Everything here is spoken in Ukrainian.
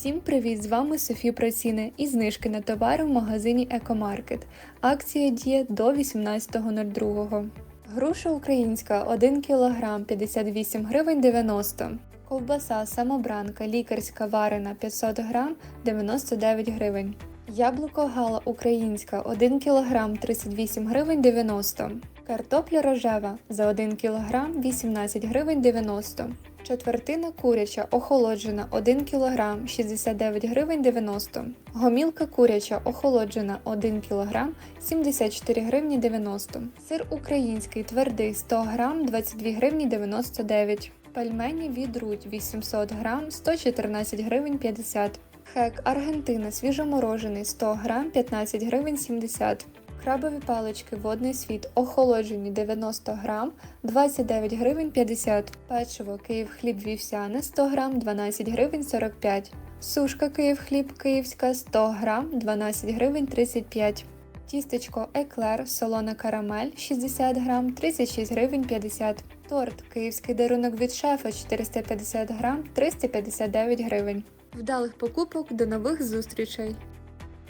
Всім привіт! З вами Софі Проціни і знижки на товари в магазині Екомаркет. Акція діє до 18.02. Груша українська 1 кг 58 гривень 90. Ковбаса самобранка лікарська варена 500 г 99 гривень. Яблуко гала українська 1 кг 38 гривень 90. Картопля рожева за 1 кг 18 гривень 90. Четвертина куряча охолоджена 1 кг 69 гривень 90. Гомілка куряча охолоджена 1 кг 74 гривні 90. Сир український твердий 100 г 22 гривні 99. Пельмені від Рудь 800 г 114 гривень 50. Хек Аргентина свіжоморожений 100 г 15 гривень 70. Крабові палички водний світ охолоджені 90 грам 29 гривень 50. Печиво Київ хліб вівсяне 100 грам 12 гривень 45. Сушка Київ хліб київська 100 грам 12 гривень 35. Тістечко Еклер солона карамель 60 грам 36 гривень 50. Торт Київський дарунок від шефа 450 грам 359 гривень. Вдалих покупок до нових зустрічей!